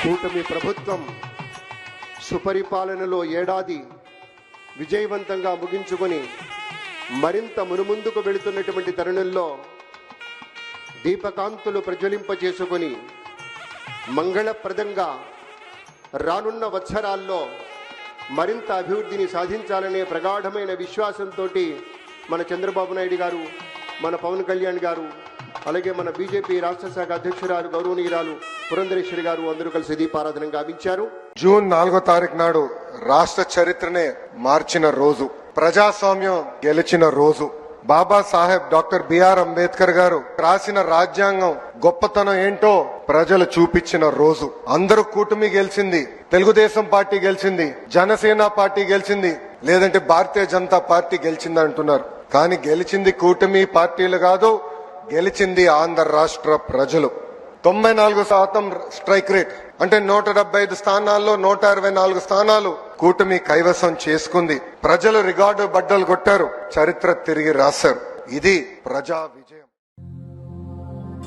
కూటమి ప్రభుత్వం సుపరిపాలనలో ఏడాది విజయవంతంగా ముగించుకొని మరింత మునుముందుకు వెళుతున్నటువంటి తరుణంలో దీపకాంతులు ప్రజ్వలింపజేసుకొని మంగళప్రదంగా రానున్న వత్సరాల్లో మరింత అభివృద్ధిని సాధించాలనే ప్రగాఢమైన విశ్వాసంతో మన చంద్రబాబు నాయుడు గారు మన పవన్ కళ్యాణ్ గారు అలాగే మన బీజేపీ రాష్ట్ర శాఖ అధ్యక్షురాలు గౌరవనీయురాలు పురంధరేశ్వరి గారు అందరూ కలిసి దీపారాధన గావించారు. జూన్ నాలుగో తారీఖు నాడు రాష్ట్ర చరిత్రనే మార్చిన రోజు ప్రజాస్వామ్యం గెలిచిన రోజు. బాబా సాహెబ్ డాక్టర్ బిఆర్ అంబేద్కర్ గారు రాసిన రాజ్యాంగం గొప్పతనం ఏంటో ప్రజలు చూపించిన రోజు. అందరూ కూటమి గెలిచింది తెలుగుదేశం పార్టీ గెలిచింది జనసేన పార్టీ గెలిచింది లేదంటే భారతీయ జనతా పార్టీ గెలిచింది అంటున్నారు కానీ గెలిచింది కూటమి పార్టీలు కాదు గెలిచింది ఆంధ్ర రాష్ట్ర ప్రజలు. తొంభై నాలుగు శాతం స్ట్రైక్ రేట్. అంటే నూట డెబ్బై ఐదు స్థానాల్లో నూట అరవై నాలుగు స్థానాలు కూటమి కైవసం చేసుకుంది. ప్రజలు రికార్డు బడ్డలు కొట్టారు. చరిత్ర తిరిగి రాశారు. ఇది ప్రజా విజయం.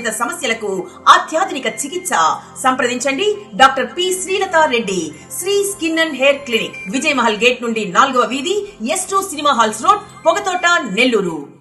సంబంధిత సమస్యలకు అత్యాధునిక చికిత్స. సంప్రదించండి doctor P Srilatha Reddy Sri skin and hair clinic Vijay Mahal gate నుండి నాలుగవ వీధి S two cinema halls road Pogathota Nellore.